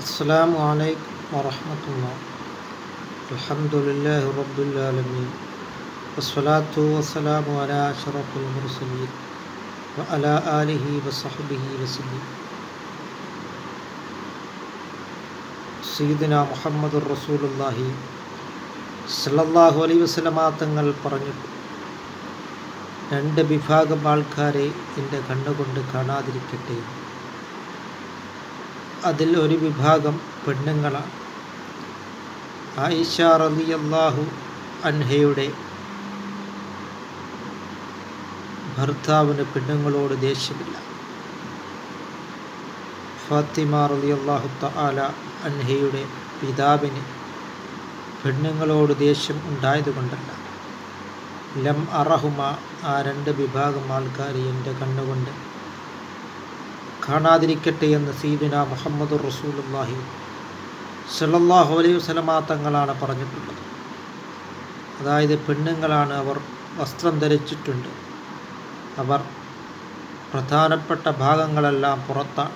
السلام عليكم ورحمة الله الحمد لله رب العالمين والصلاة والسلام على أشرف المرسلين وعلى آله وصحبه وسلم സീദന മുഹമ്മദ് റസൂലുള്ളാഹി സല്ലല്ലാഹു അലൈഹി വസല്ലമ തങ്ങൾ പറഞ്ഞു രണ്ട് വിഭാഗം ആൾക്കാരെ എൻ്റെ കണ്ണുകൊണ്ട് കാണാതിരിക്കട്ടെ അതിൽ ഒരു വിഭാഗം പെണ്ണുങ്ങളാണ് ആയിഷ റളിയല്ലാഹു അൻഹയുടെ ഭർത്താവിന് പെണ്ണുങ്ങളോട് ദേഷ്യമില്ല. ഫാത്തിമ റളിയല്ലാഹു തആല അൻഹയുടെ പിതാവിന് പെണ്ണുങ്ങളോട് ദേഷ്യം ഉണ്ടായതുകൊണ്ടല്ല ലം അറഹുമ ആ രണ്ട് വിഭാഗം ആൾക്കാർ എന്റെ കണ്ണുകൊണ്ട് കാണാതിരിക്കട്ടെ എന്ന് സീദുന മുഹമ്മദ് റസൂലുള്ളാഹി സല്ലാഹു അലൈഹി വസല്ലമ തങ്ങളാണ് പറഞ്ഞിട്ടുള്ളത്. അതായത് പെണ്ണുങ്ങളാണ് അവർ വസ്ത്രം ധരിച്ചിട്ടുണ്ട്. അവർ പ്രധാനപ്പെട്ട ഭാഗങ്ങളെല്ലാം പുറത്താണ്.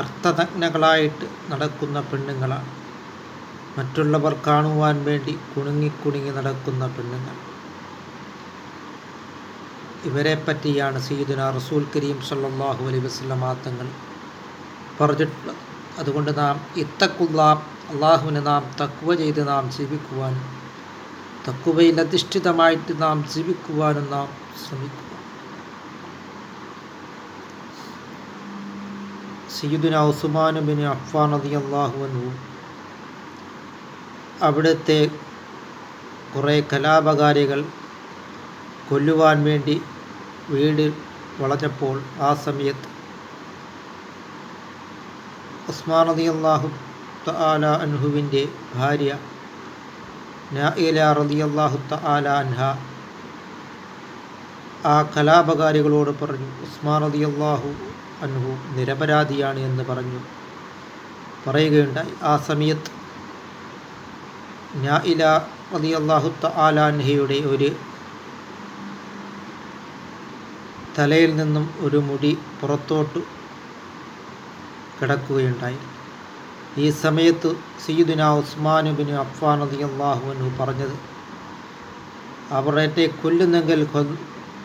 അർത്ഥനഗ്നകളായിട്ട് നടക്കുന്ന പെണ്ണുങ്ങളാണ്. മറ്റുള്ളവർ കാണുവാൻ വേണ്ടി കുണുങ്ങി കുണുങ്ങി നടക്കുന്ന പെണ്ണുങ്ങൾ. ഇവരെ പറ്റിയാണ് സീദുന റസൂൽ കരീം സല്ലാഹു അലൈ വസല്ലമ തങ്ങൾ പറഞ്ഞിട്ടുള്ളത്. അതുകൊണ്ട് നാം ഇത്തക്കുള്ള അള്ളാഹുവിനെ നാം തക്കുവ ചെയ്ത് നാം ജീവിക്കുവാൻ തക്കുവയിൽ അധിഷ്ഠിതമായിട്ട് നാം ജീവിക്കുവാനും നാം ശ്രമിക്കുക. സീദുന ഉസ്മാൻ ബിൻ അഫ്ഫാൻ റളിയല്ലാഹു അൻഹു അവിടുത്തെ കുറേ കലാപകാരികൾ കൊല്ലുവാൻ വേണ്ടി വീട് വളഞ്ഞപ്പോൾ ആ സമയത്ത് ഉസ്മാൻ റളിയല്ലാഹു തആല അൻഹുവിന്റെ ഭാര്യ നായില അള്ളാഹു തആല അൻഹ ആ കലാപകാരികളോട് പറഞ്ഞു ഉസ്മാൻ റളിയല്ലാഹു അൻഹു നിരപരാധിയാണ് എന്ന് പറഞ്ഞു. പറയുകയുണ്ടായി. ആ സമയത്ത് നായില റളിയല്ലാഹു തആല അൻഹയുടെ ഒരു തലയിൽ നിന്നും ഒരു മുടി പുറത്തോട്ട് കിടക്കുകയുണ്ടായി. ഈ സമയത്ത് സീദുന അഫ്ഫാൻ റളിയല്ലാഹു അൻഹു പറഞ്ഞത് അവർ എന്നെ കൊല്ലുന്നെങ്കിൽ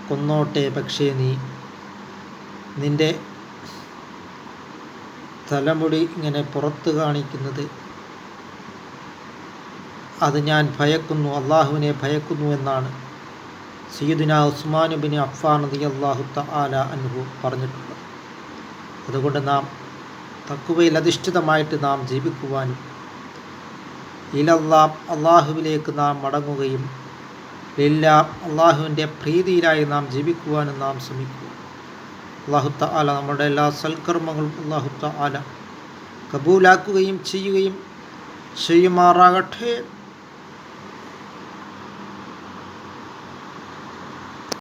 കൊന്നോട്ടെ പക്ഷേ നീ നിന്റെ തലമുടി ഇങ്ങനെ പുറത്ത് കാണിക്കുന്നത് അത് ഞാൻ ഭയക്കുന്നു അള്ളാഹുവിനെ ഭയക്കുന്നു എന്നാണ്. സയ്യിദുന ഉസ്മാൻ ബിൻ അഫ്ഫാൻ റളിയല്ലാഹു തആല അൻഹു പറഞ്ഞിട്ടുള്ളത് അതുകൊണ്ട് നാം തക്കുവയിൽ അധിഷ്ഠിതമായിട്ട് നാം ജീവിക്കുവാനും ഇലല്ലാം അള്ളാഹുവിലേക്ക് നാം മടങ്ങുകയും എല്ലാം അള്ളാഹുവിന്റെ പ്രീതിയിലായി നാം ജീവിക്കുവാനും നാം ശ്രമിക്കുക. അള്ളാഹു ആല നമ്മുടെ എല്ലാ സൽക്കർമ്മങ്ങളും അള്ളാഹു ആല കബൂലാക്കുകയും ചെയ്യുകയും ചെയ്യുമാറാകട്ടെ.